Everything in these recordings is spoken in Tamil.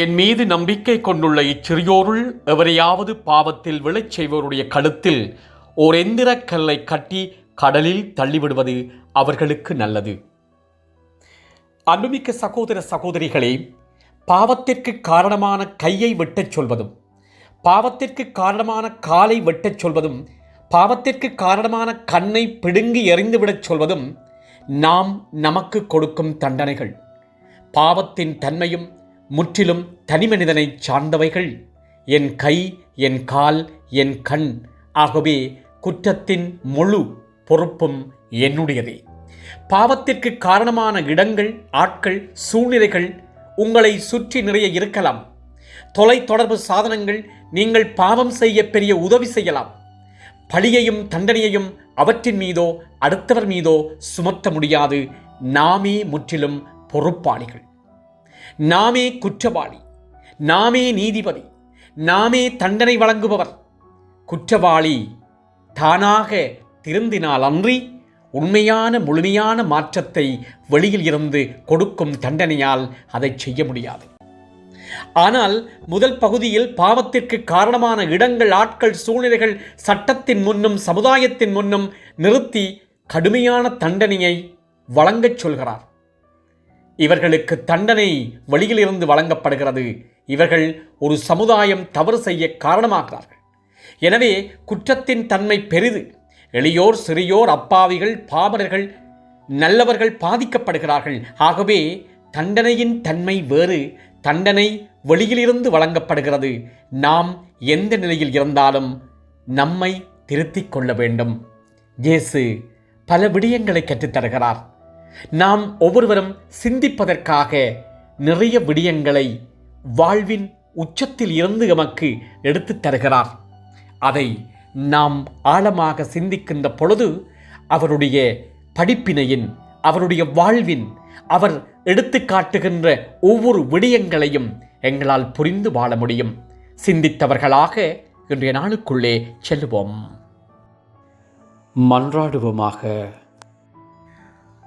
என் மீது நம்பிக்கை கொண்டுள்ள இச்சிறியோருள் எவரையாவது பாவத்தில் விழச் செய்வோருடைய கழுத்தில் ஓர் எந்திரக் கல்லை கட்டி கடலில் தள்ளிவிடுவது அவர்களுக்கு நல்லது. அன்புமிக்க சகோதர சகோதரிகளே பாவத்திற்கு காரணமான கையை வெட்டச் சொல்வதும் பாவத்திற்கு காரணமான காலை வெட்டச் சொல்வதும் பாவத்திற்கு காரணமான கண்ணை பிடுங்கி எறிந்துவிடச் சொல்வதும் நாம் நமக்கு கொடுக்கும் தண்டனைகள். பாவத்தின் தன்மையும் முற்றிலும் தனிமனிதனை சார்ந்தவைகள். என் கை என் கால் என் கண் ஆகவே குற்றத்தின் முழு பொறுப்பும் என்னுடையதே. பாவத்திற்கு காரணமான இடங்கள் ஆட்கள் சூழ்நிலைகள் உங்களை சுற்றி நிறைய இருக்கலாம். தொலை தொடர்பு சாதனங்கள் நீங்கள் பாவம் செய்ய பெரிய உதவி செய்யலாம். பழியையும் தண்டனையையும் அவற்றின் மீதோ அடுத்தவர் மீதோ சுமத்த முடியாது. நாமே முற்றிலும் பொறுப்பாளிகள். நாமே குற்றவாளி நாமே நீதிபதி நாமே தண்டனை வழங்குபவர். குற்றவாளி தானாக திருந்தினால் அன்றி உண்மையான முழுமையான மாற்றத்தை வெளியில் இருந்து கொடுக்கும் தண்டனையால் அதை செய்ய முடியாது. ஆனால் முதல் பகுதியில் பாவத்திற்கு காரணமான இடங்கள் ஆட்கள் சூழ்நிலைகள் சட்டத்தின் முன்னும் சமுதாயத்தின் முன்னும் நிறுத்தி கடுமையான தண்டனையை வழங்கச் சொல்கிறார். இவர்களுக்கு தண்டனை வழியிலிருந்து வழங்கப்படுகிறது. இவர்கள் ஒரு சமுதாயம் தவறு செய்ய காரணமாகிறார்கள். எனவே குற்றத்தின் தன்மை பெரிது. எளியோர் சிறியோர் அப்பாவிகள் பாமரர்கள் நல்லவர்கள் பாதிக்கப்படுகிறார்கள். ஆகவே தண்டனையின் தன்மை வேறு தண்டனை வெளியிலிருந்து வழங்கப்படுகிறது. நாம் எந்த நிலையில் இருந்தாலும் நம்மை திருத்திக் கொள்ள வேண்டும். இயேசு பல விடயங்களை கற்றுத்தருகிறார். நாம் ஒவ்வொருவரும் சிந்திப்பதற்காக நிறைய விடயங்களை வாழ்வின் உச்சத்தில் இருந்து எமக்கு எடுத்துத் தருகிறார். அதை நாம் ஆழமாக சிந்திக்கின்ற பொழுது அவருடைய படிப்பினையின் அவருடைய வாழ்வின் அவர் எடுத்து காட்டுகின்ற ஒவ்வொரு விடயங்களையும் எங்களால் புரிந்து வாழ முடியும். சிந்தித்தவர்களாக இன்றைய நாளுக்குள்ளே செல்லுவோம் மன்றாடுவோமாக.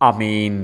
அமேன்